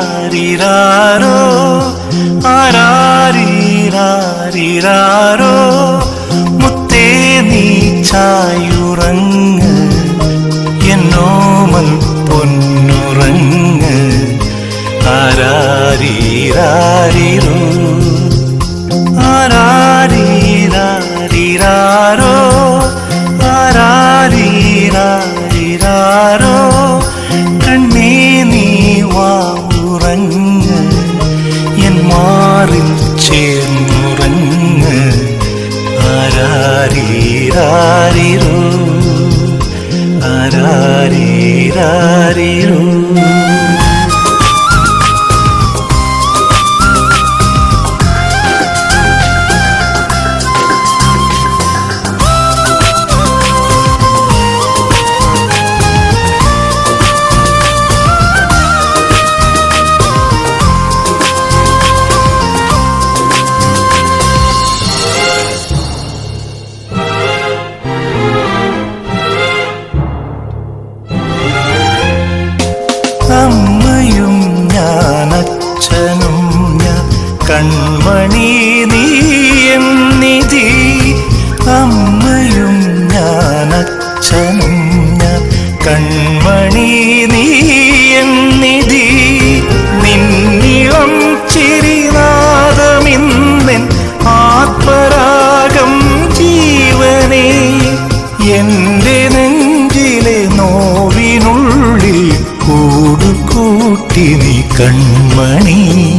ആരാരീരാരോ? ആരാരീരാരീരാരോ? മുത്തേ നീ ചായുറങ്ങ്. എന്നോമൽ പൊന്നുറങ്ങ്. ആരാരീരാരിരോ? ആരാരീരാരിരോ ആരാരീരാരിരോ? അച്ഛനും ഞാൻ കൺമണി നീ അമ്മയും ഞാൻ അച്ഛനും ഞാൻ കൺമണി കൺമണി.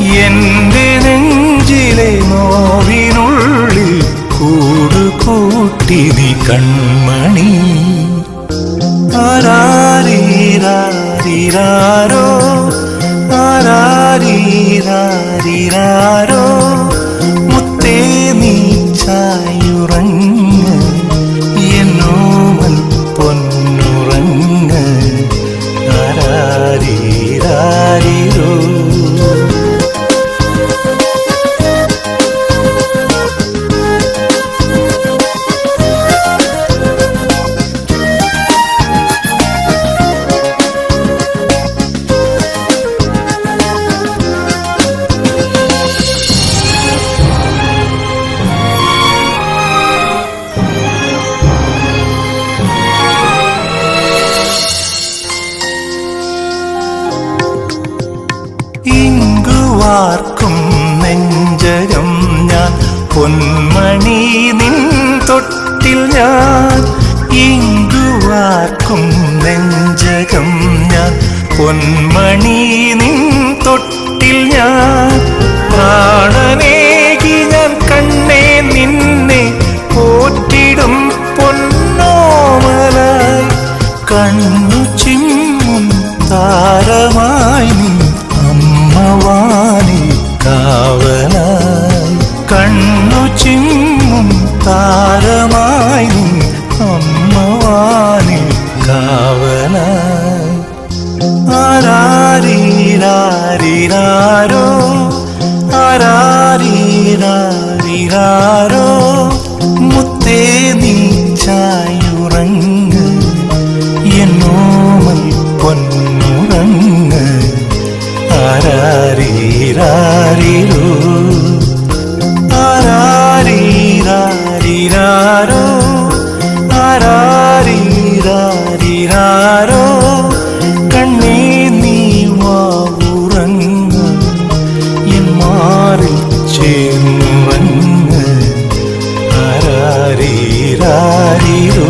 എന്റെ നെഞ്ചിലെ നോവിനുള്ളിൽ കൂടുകൂട്ടി നീ കൺമണി. ആരാരീരാരിരാരോ ആരാരീരാരിരാരോ. ഇങ്കുവാർക്കും നെഞ്ചകം ഞാൻ. പൊന്മണി നിൻ തൊട്ടിൽ ഞാൻ. ഇങ്കുവാർക്കും നെഞ്ചകം ഞാൻ. പൊന്മണി നിൻ തൊട്ടിൽ ഞാൻ. ಯಾರಿರು